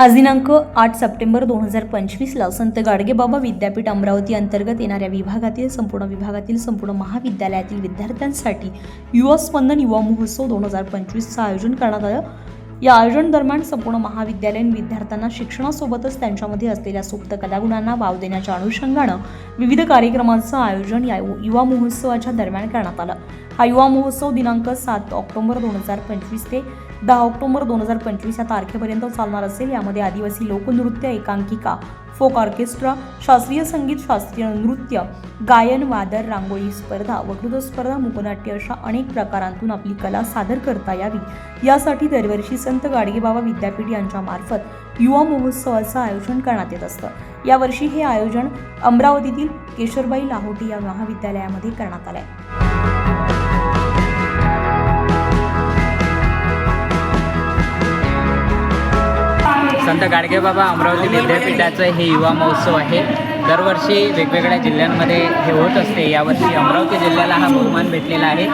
आज दिनांक आठ सप्टेंबर दोन हजार पंचवीसला संत गाडगेबाबा विद्यापीठ अमरावती अंतर्गत येणाऱ्या विभागातील संपूर्ण विभागातील संपूर्ण महाविद्यालयातील विद्यार्थ्यांसाठी युवा स्पंदन युवा महोत्सव दोन हजार पंचवीसचं आयोजन करण्यात आलं. या आयोजन दरम्यान संपूर्ण महाविद्यालयीन विद्यार्थ्यांना शिक्षणासोबतच त्यांच्यामध्ये असलेल्या सुप्त कलागुणांना वाव देण्याच्या अनुषंगानं विविध कार्यक्रमांचं आयोजन या युवा महोत्सवाच्या दरम्यान करण्यात आलं. हा युवा महोत्सव दिनांक सात ऑक्टोबर दोन हजार पंचवीस ते दहा ऑक्टोबर दोन हजार पंचवीस या तारखेपर्यंत चालणार असेल. यामध्ये आदिवासी लोकनृत्य एकांकिका फोक ऑर्केस्ट्रा शास्त्रीय संगीत शास्त्रीय नृत्य गायन वादर रांगोळी स्पर्धा वक्तृत्व स्पर्धा मुकनाट्य अशा अनेक प्रकारांतून आपली कला सादर करता यावी. यासाठी दरवर्षी संत गाडगेबाबा विद्यापीठ यांच्या मार्फत युवा महोत्सवाचं आयोजन करण्यात येत असतं. यावर्षी हे आयोजन अमरावतीतील केशरबाई लाहोटी या महाविद्यालयामध्ये करण्यात आलं आहे Thank you. संत गाडगेबाबा अमरावती विद्यापीठाचं हे युवा महोत्सव आहे. दरवर्षी वेगवेगळ्या जिल्ह्यांमध्ये हे होत असते. यावर्षी अमरावती जिल्ह्याला हा बहुमान भेटलेला आहे.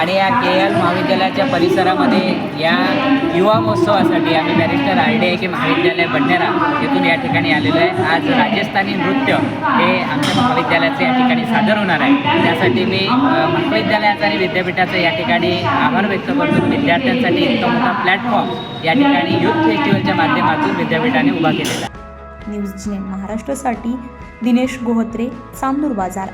आणि या के एल महाविद्यालयाच्या परिसरामध्ये या युवा महोत्सवासाठी आम्ही barrister I D I K महाविद्यालय बंडेरा येथून या ठिकाणी आलेलो आहे. आज राजस्थानी नृत्य हे आमच्या महाविद्यालयाचे या ठिकाणी सादर होणार आहे. त्यासाठी मी महाविद्यालयाचं आणि विद्यापीठाचं या ठिकाणी आभार व्यक्त करतो. विद्यार्थ्यांसाठी इतका मोठा प्लॅटफॉर्म या ठिकाणी युथ फेस्टिवलच्या माध्यमातून विद्यापीठाने उभा केलेला न्यूज जी महाराष्ट्रासाठी दिनेश गोहत्रे चांदूर बाजार.